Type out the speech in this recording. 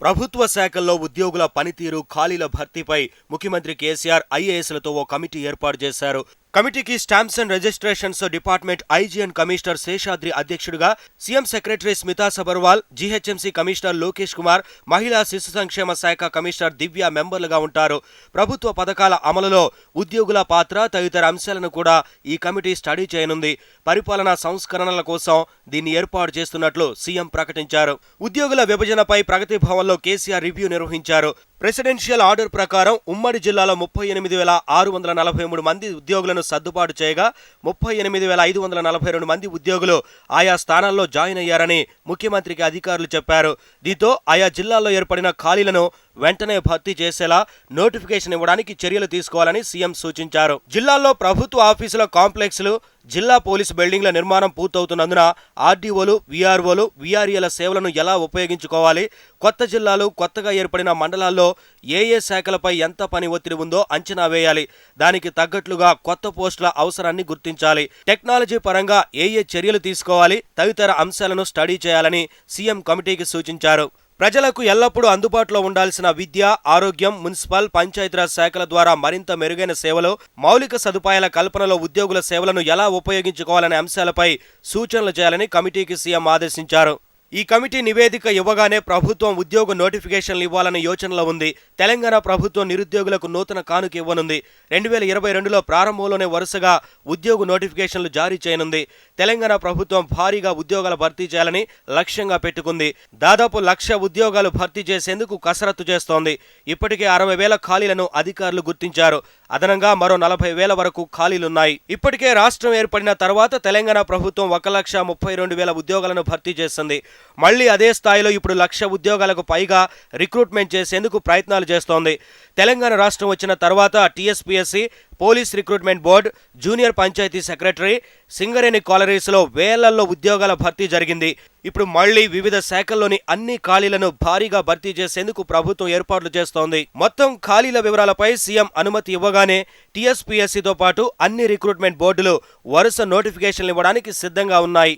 ప్రభుత్వ శాఖల్లో ఉద్యోగుల పనితీరు ఖాళీల భర్తీపై ముఖ్యమంత్రి కేసీఆర్ ఐఏఎస్లతో ఓ కమిటీ ఏర్పాటు చేశారు. కమిటీకి stamps and registrations department IGN commissioner Seshadri అధ్యక్షుడిగా CM secretary Smita Sabharwal GHMC commissioner Lokesh Kumar మహిళా శిశు సంక్షేమ శాఖ కమిషనర్ దివ్య మెంబర్లుగా ఉంటారు. ప్రభుత్వ పథకాల అమలులో ఉద్యోగుల పాత్ర తదితర అంశాలను కూడా ఈ కమిటీ స్టడీ చేయనుంది. పరిపాలనా సంస్కరణల కోసం దీన్ని ఏర్పాటు చేస్తున్నట్లు సీఎం ప్రకటించారు. ఉద్యోగుల విభజనపై ప్రగతి భవన్లో కేసీఆర్ రివ్యూ నిర్వహించారు. ప్రెసిడెన్షియల్ ఆర్డర్ ప్రకారం ఉమ్మడి జిల్లాలో ముప్పై ఎనిమిది వేల ఆరు వందల నలభై మూడు మంది ఉద్యోగులను సర్దుబాటు చేయగా ముప్పై ఎనిమిది వేల ఐదు వందల నలభై రెండు మంది ఉద్యోగులు ఆయా స్థానాల్లో జాయిన్ అయ్యారని ముఖ్యమంత్రికి అధికారులు చెప్పారు. దీంతో ఆయా జిల్లాల్లో ఏర్పడిన ఖాళీలను వెంటనే భర్తీ చేసేలా నోటిఫికేషన్ ఇవ్వడానికి చర్యలు తీసుకోవాలని సీఎం సూచించారు. జిల్లాల్లో ప్రభుత్వ ఆఫీసుల కాంప్లెక్స్లు జిల్లా పోలీసు బిల్డింగ్ల నిర్మాణం పూర్తవుతున్నందున ఆర్డీఓలు వీఆర్ఓలు వీఆర్ఏల సేవలను ఎలా ఉపయోగించుకోవాలి కొత్త జిల్లాలు కొత్తగా ఏర్పడిన మండలాల్లో ఏ ఏ శాఖలపై ఎంత పని ఒత్తిడి ఉందో అంచనా వేయాలి. దానికి తగ్గట్లుగా కొత్త పోస్టుల అవసరాన్ని గుర్తించాలి. టెక్నాలజీ పరంగా ఏ ఏ చర్యలు తీసుకోవాలి తదితర అంశాలను స్టడీ చేయాలని సీఎం కమిటీకి సూచించారు. ప్రజలకు ఎల్లప్పుడూ అందుబాటులో ఉండాల్సిన విద్య ఆరోగ్యం మున్సిపల్ పంచాయతీరాజ్ శాఖల ద్వారా మరింత మెరుగైన సేవలు మౌలిక సదుపాయాల కల్పనలో ఉద్యోగుల సేవలను ఎలా ఉపయోగించుకోవాలనే అంశాలపై సూచనలు చేయాలని కమిటీకి సీఎం ఆదేశించారు. ఈ కమిటీ నివేదిక ఇవ్వగానే ప్రభుత్వం ఉద్యోగ నోటిఫికేషన్లు ఇవ్వాలనే యోచనలో ఉంది. తెలంగాణ ప్రభుత్వం నిరుద్యోగులకు నూతన కానుక ఇవ్వనుంది. రెండు వేల ఇరవై రెండులో ప్రారంభంలోనే వరుసగా ఉద్యోగ నోటిఫికేషన్లు జారీ చేయనుంది. తెలంగాణ ప్రభుత్వం భారీగా ఉద్యోగాల భర్తీ చేయాలని లక్ష్యంగా పెట్టుకుంది. దాదాపు లక్ష ఉద్యోగాలు భర్తీ చేసేందుకు కసరత్తు చేస్తోంది. ఇప్పటికే అరవై వేల ఖాళీలను అధికారులు గుర్తించారు. అదనంగా మరో నలభై వేల వరకు ఖాళీలున్నాయి. ఇప్పటికే రాష్ట్రం ఏర్పడిన తర్వాత తెలంగాణ ప్రభుత్వం ఒక లక్ష ముప్పై రెండు వేల ఉద్యోగాలను భర్తీ చేస్తుంది మళ్ళీ అదే స్థాయిలో ఇప్పుడు లక్ష ఉద్యోగాలకు పైగా రిక్రూట్మెంట్ చేసేందుకు ప్రయత్నాలు చేస్తోంది. తెలంగాణ రాష్ట్రం వచ్చిన తర్వాత TSPSC police recruitment board junior panchayat secretary Singareni కాలరీస్లో వేలల్లో ఉద్యోగాల భర్తీ జరిగింది. ఇప్పుడు మళ్ళీ వివిధ శాఖల్లోని అన్ని ఖాళీలను భారీగా భర్తీ చేసేందుకు ప్రభుత్వం ఏర్పాట్లు చేస్తోంది. మొత్తం ఖాళీల వివరాలపై సీఎం అనుమతి ఇవ్వగానే టీఎస్పీఎస్సీతో పాటు అన్ని రిక్రూట్మెంట్ బోర్డులు వరుస నోటిఫికేషన్లు ఇవ్వడానికి సిద్ధంగా ఉన్నాయి.